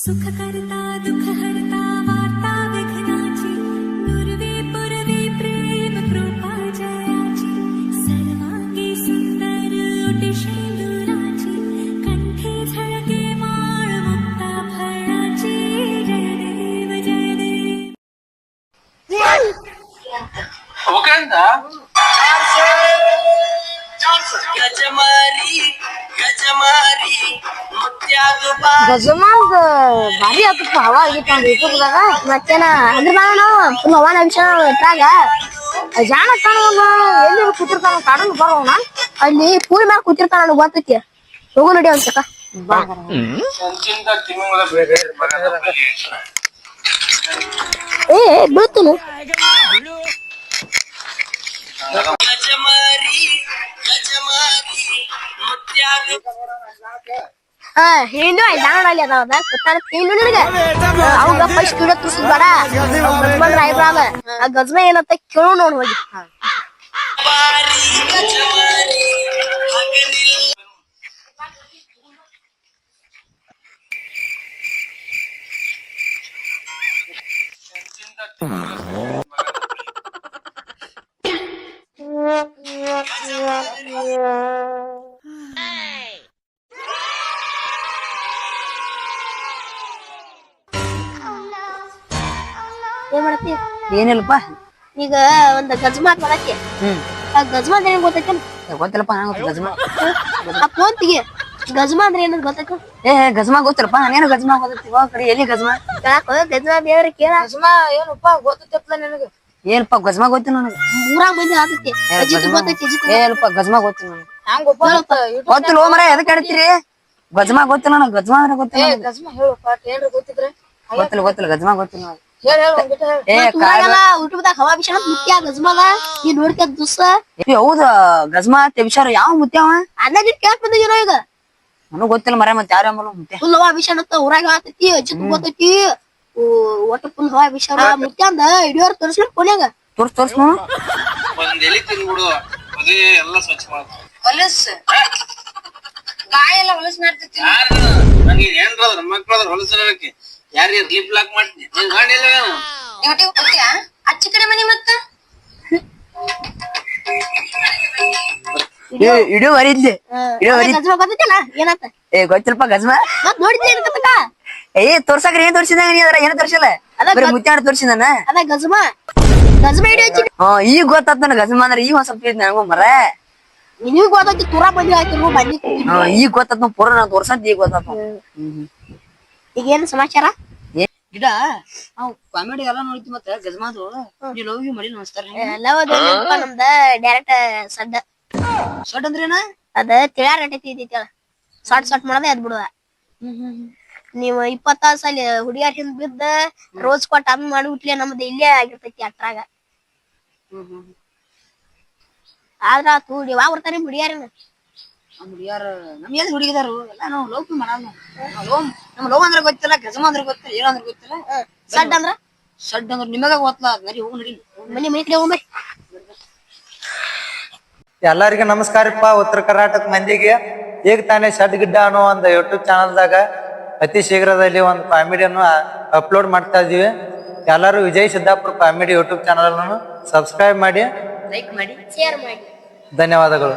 सुख करता दुख हरता वार्ता विघ्नाची कृपा जयाची सर्वांगी सुंदर ओटिशी दुराची कंठे झळके माळ मुक्ता ಗಜಮಾರಿ ಗಜಮಾರಿ ಗಜಮಾನ್ದ ಭಾರಿ ಆತಪ್ಪ ಹವಾ ಆಗಿತ್ತು ಯೂಟ್ಯೂಬ್ದಾಗ. ಮತ್ತೇನ ಅದ್ರ ಮ್ಯಾಗ ನಾವು ಫುಲ್ ಹವಾನ ತಾಗ ಇಟ್ಟಾಗ ಜಾಣ ಕಾಣುವಾಗ ಎಲ್ಲಿ ಕೂತಿರ್ತಾನ ಕಾಡನ್ ಬರೋಣ ಅಲ್ಲಿ ಪೂರಿ ಮ್ಯಾಲ ಕೂತಿರ್ತಾನ ನನಗೆ ಗೊತ್ತೈತಿ. ಹೋಗು ನಡಿ ಒಂದ್ಸಕ ಏ, ಬೀಳ್ತೀನಿ ಗಜಮಾರಿ ಗಜಮಾರಿ ಮುತ್ಯಾಗ ಹಾ ಹಿಂಡು ಜಾಣ ಅಲ್ಲಿ ಅದಾವ ತಿಂಡು ನಿನಗೆ. ಅವಾಗ ಫಸ್ಟ್ ವಿಡಿಯೋ ತೋರ್ಸಿದ್ ಬೇಡ. ಗಜ್ಮನ್ ರಾಯ್ಬ್ರಾಗ ಆ ಗಜ್ಮ ಏನಂತ ಕೇಳು ನೋಡ್ ಹೋಗಿ. ಬಾರಿ ಏನ್ ಮಾಡತ್ತಿ ಏನಿಲ್ಲಪ್ಪ ಈಗ ಒಂದ್ ಗಜ್ಮಾ ಮಾಡತ್ತಿ ಹ್ಮ್ ಆ ಗಜ್ಮಾ ಅಂದ್ರೆ ಏನ್ ಗೊತ್ತೈತಿ ಗೊತ್ತಿಲ್ಲಪ್ಪ ನಂಗೆ ಗಜ್ಮಾ ಆ ಫೋನ್ ತೆಗಿ ಗಜ್ಮಾ ಅಂದ್ರೆ ಏನಂತ ಗೊತ್ತೈತಿ ಏ ಗಜ್ಮಾ ಗೊತ್ತಿಲ್ಲಪ್ಪ ನಾನೇನು ಗಜ್ಮಾ ಗೊತ್ತೈತಿ ಹೋಗ ಕಡೆ ಎಲ್ಲಿ ಗಜ್ಮಾ ಯಾಕೋ ಗಜ್ಮಾ ದೇವ್ರ ಕೇಳ ಗಜ್ಮಾ ಏನಪ್ಪ ಗೊತ್ತಿತ್ತಪ್ಪ ನಿನಗೆ ಏನಪ್ಪ ಗಜ್ಮಾ ಗೊತ್ತಿಲ್ಲ ನನಗೆ ಮೂರಾಗ ಮಂದಿ ಆತೈತಿ ಅಜಿತ್ ಗೊತ್ತೈತಿ ಅಜಿತ್ ಏನಪ್ಪ ಗಜ್ಮಾ ಗೊತ್ತಿಲ್ಲ ನನಗೆ ಗೊತ್ತಿಲ್ಲ ಮರ ಎದಕ್ಕೆ ಹೇಳ್ತೀರಿ ಗಜ್ಮಾ ಗೊತ್ತಿಲ್ಲ ನನಗೆ ಗಜ್ಮ ಅಂದ್ರೆ ಗೊತ್ತಿಲ್ಲ ನನಗೆ. ಗಜ್ಮ ಹೇಳಪ್ಪ ಏನ್ರ ಗೊತ್ತಿದ್ರೆ ಗೊತ್ತಿಲ್ಲ ಗೊತ್ತಿಲ್ಲ ಗಜ್ಮಾ ಗೊತ್ತಿಲ್ಲ ನನಗೆ. ಹೌದ ಗಜ್ಮ ತೆಬಿಸಾರ ಯಾವ ಮುತ್ಯಾವ ನಿಟ್ ಕೇಳಕ್ ಬಂದಿರೋ ಈಗ? ನನಗೆ ಗೊತ್ತಿಲ್ಲ ಮರ ಮತ್ತೆ ಯಾರ ಮುತ್ಯ? ಫುಲ್ ಹವಾ ವಿಷಯ ಅಂತ ಊರಾಗ ಆತೈತಿ ಅಜ್ಜಿತ್ ಗೊತ್ತೈತಿ ಓ, ಒಟ್ಟ ಫುಲ್ ಹವಾ ವಿಷಯ ಮುಖ್ಯ ಅಂದ. ಹಿಡಿಯೋರ್ ತೋರಿಸ್ಲಿ ಕೊನೆಗ. ತೋರ್ಸ್ ತೋರ್ಸ್ ನೋಡು. ಒಂದ್ ಎಲಿ ತಿನ್ಬಿಡು ಅದೇ ಎಲ್ಲ ಸ್ವಚ್ಛ ಹೊಲಸ್. ಗಾಯ ಎಲ್ಲ ಹೊಲಸ್ ಮಾಡ್ತೈತಿ ಯಾರು ನಂಗೆ ಏನ್ರ ಮಕ್ಳು ಹೊಲಸಕ್ಕೆ ಲಿಪ್ ಲಾಕ್ ಮಾಡ್ತೀನಿ ನೀನ್ ಗಾಡಿ ಇಲ್ಲ ಡ್ಯೂಟಿ ಹೋಗ್ತೀಯಾ ಅಚ್ಚ ಕಡೆ ಮನಿ ಮತ್ತ. ಏ ಇಡೀ ವರಿದ್ಲಿ ಇಡೀ ಗಜ್ಮಾ ಏನಂತ? ಏ ಗೊತ್ತಿಲ್ಲಪ್ಪ ಗಜ್ಮ. ಮತ್ ನೋಡಿದ್ದೆ ಏನಂತ ಏ ತೋರ್ಸಕ್ರಿ ಏನ್ ತೋರ್ಸಿದ ನೀ ಅದ್ರ ಏನ್ ತೋರ್ಸಿಲ್ಲ? ಅದ ಬರೀ ಗಜ್- ಮುತ್ಯಾಡ ತೋರ್ಸಿದಾನ ಅದ ಗಜ್ಮಾ. ಗಜ್ಮಾ ಹಿಡಿಯೋ ಹಚ್ಚಿ ಹಾ ಈಗ ಗೊತ್ತಾತ್ ನನಗ ಗಜಮ ಅಂದ್ರೆ ಈಗ ಒಂದ್ ಸ್ವಲ್ಪ ತಿಳಿದ್ ನನಗೂ ಮರ. ನಿನಗೂ ಗೊತ್ತೈತಿ ತುರಾ ಬಂದಿ ಆಯ್ತು ಬಂದಿ. ಈಗ ಗೊತ್ತಾತ್ ನಾವು ಪೂರ ನಾ ತೋರ್ಸಂತ ಈಗ ಗೊತ್ತಾತ್. ಈಗ ಏನ್ ಸಮಾಚಾರ? ಗಿಡ ನಾವು ಕಾಮಿಡಿ ಎಲ್ಲ ನೋಡಿದ್ವಿ ಮತ್ತೆ ಗಜಮಾದು ನೀ ಲವ್ ಯು ಮಾಡಿ ನಮಸ್ಕಾರ ಎಲ್ಲವ ನಮ್ದ? ಡೈರೆಕ್ಟ್ ಸಡ್ಡ ಸಡ್ ಅಂದ್ರೇನ? ಅದ ತಿಳ್ಯಾರ ನಟೈತಿ ಇದೈತಿ ಸಾಟ್ ಸಾಟ್ ಮಾಡದೆ ಅದ್ ಬಿಡುವ. ನೀವು ಇಪ್ಪತ್ತ ಸಲ ಹುಡುಗಿಯರ್ ಹಿಂದ್ ಬಿದ್ದ ರೋಸ್ ಕೊಟ್ಟ ಅಮ್ಮ ಮಾಡ್ಬಿಟ್ಲೆ ನಮ್ದು ಇಲ್ಲೇ ಆಗಿರ್ತೈತಿ ಅಟ್ರಾಗ. ಆದ್ರ ತೂಡಿ ವಾ ಬರ್ತಾನೆ ಹುಡುಗಿಯರನ್ನ ನಮ್ ಹುಡುಗಿಯಾರ ನಮ್ ಏನ್ ಹುಡುಗಿದಾರು? ಎಲ್ಲ ನಾವು ಲವ್ ಮಾಡಲ್ಲ ಲೋಮ್ ನಮ್ ಲೋಮ್ ಅಂದ್ರೆ ಗೊತ್ತಿಲ್ಲ ಗಜಮ ಅಂದ್ರೆ ಗೊತ್ತಿಲ್ಲ ಏನಂದ್ರೆ ಗೊತ್ತಿಲ್ಲ. ಸಡ್ ಅಂದ್ರ? ಸಡ್ ಅಂದ್ರೆ ನಿಮಗ ಗೊತ್ತಲ್ಲ ನರಿ ಹೋಗಿ ನಡಿ. ಮನಿ ಮನೆ ಕಡೆ ಹೋಗ್ಬರಿ ಎಲ್ಲರಿಗೂ ನಮಸ್ಕಾರಪ್ಪ ಉತ್ತರ ಕರ್ನಾಟಕ ಮಂದಿಗೆ. ಈಗ ತಾನೇ ಶಡ್ ಗಿಡ್ಡ ಅನ್ನೋ ಒಂದು ಯೂಟ್ಯೂಬ್ ಚಾನಲ್ದಾಗ ಅತಿ ಶೀಘ್ರದಲ್ಲಿ ಒಂದು ಕಾಮಿಡಿಯನ್ನು ಅಪ್ಲೋಡ್ ಮಾಡ್ತಾ ಇದೀವಿ. ಎಲ್ಲರೂ Vijay Siddapura comedy YouTube channel ಅನ್ನು ಸಬ್ಸ್ಕ್ರೈಬ್ ಮಾಡಿ. ಲೈಕ್ ಮಾಡಿ ಶೇರ್ ಮಾಡಿ. ಧನ್ಯವಾದಗಳು.